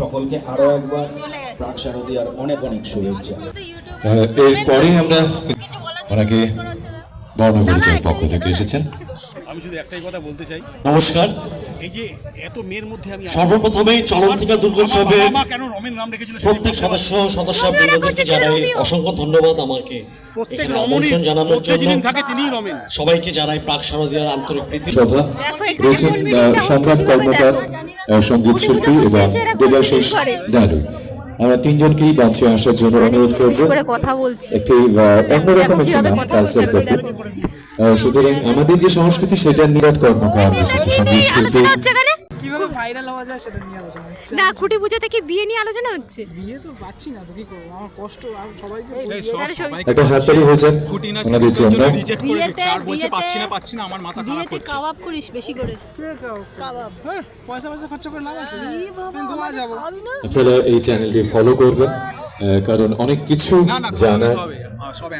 সকলকে আরও একবার প্রাক শারদীয়ার অনেক অনেক শুভেচ্ছা। এরপরে আমরা ওনাকে বর্ণ পরিচয়ের পক্ষ থেকে এসেছেন। আমি শুধু একটাই কথা বলতে চাই। নমস্কার। এই যে এত মেয়ের মধ্যে আমি সর্বপ্রথমেই চলন্তিকা দুর্গোৎসবে মা কেন রমেন নাম রেখেছিল সেটা প্রত্যেক সদস্য সদস্য বৃন্দদেরকে জানাই অসংখ্য ধন্যবাদ আমাকে। প্রত্যেক এখানে রমণী আমন্ত্রণ জানানোর জন্য থাকে তিনিই রমেন। সবাইকে জানাই প্রাক শারদীয়ার আন্তরিক প্রীতি। সভা রয়েছেন সম্রাট কর্মকার সংগীত শিল্পী এবং দেবাশিস দারু আমরা তিনজনকেই বাঁচিয়ে আসার জন্য অনুরোধ করব। করে কথা বলছি। একটি অন্যরকম একটি নাম কালচার করতে। সুতরাং আমাদের যে সংস্কৃতি সেটা নিরাট কর্মকার সংগীত শিল্পী কীভাবে ভাইরাল হওয়া যায় সেটা নিয়ে আলোচনা হচ্ছে। না খুঁটি পুজোতে কি বিয়ে নিয়ে আলোচনা হচ্ছে? বিয়ে তো পাচ্ছি না তো কি করব? আমার কষ্ট আর সবাইকে একটা হাততালি হয়ে যাক ওনাদের জন্য। বিয়েতে বলছে বিয়েতে- পাচ্ছি না পাচ্ছি না আমার মাথা খারাপ বিয়েতে কাবাব করিস বেশি করে। কাবাব? হ্যাঁ পয়সা পয়সা খরচা করে লাভ আছে। গোয়া যাব। না? আপনারা এই চ্যানেলটি ফলো করবেন কারণ অনেক কিছু না না জানার হবে। সব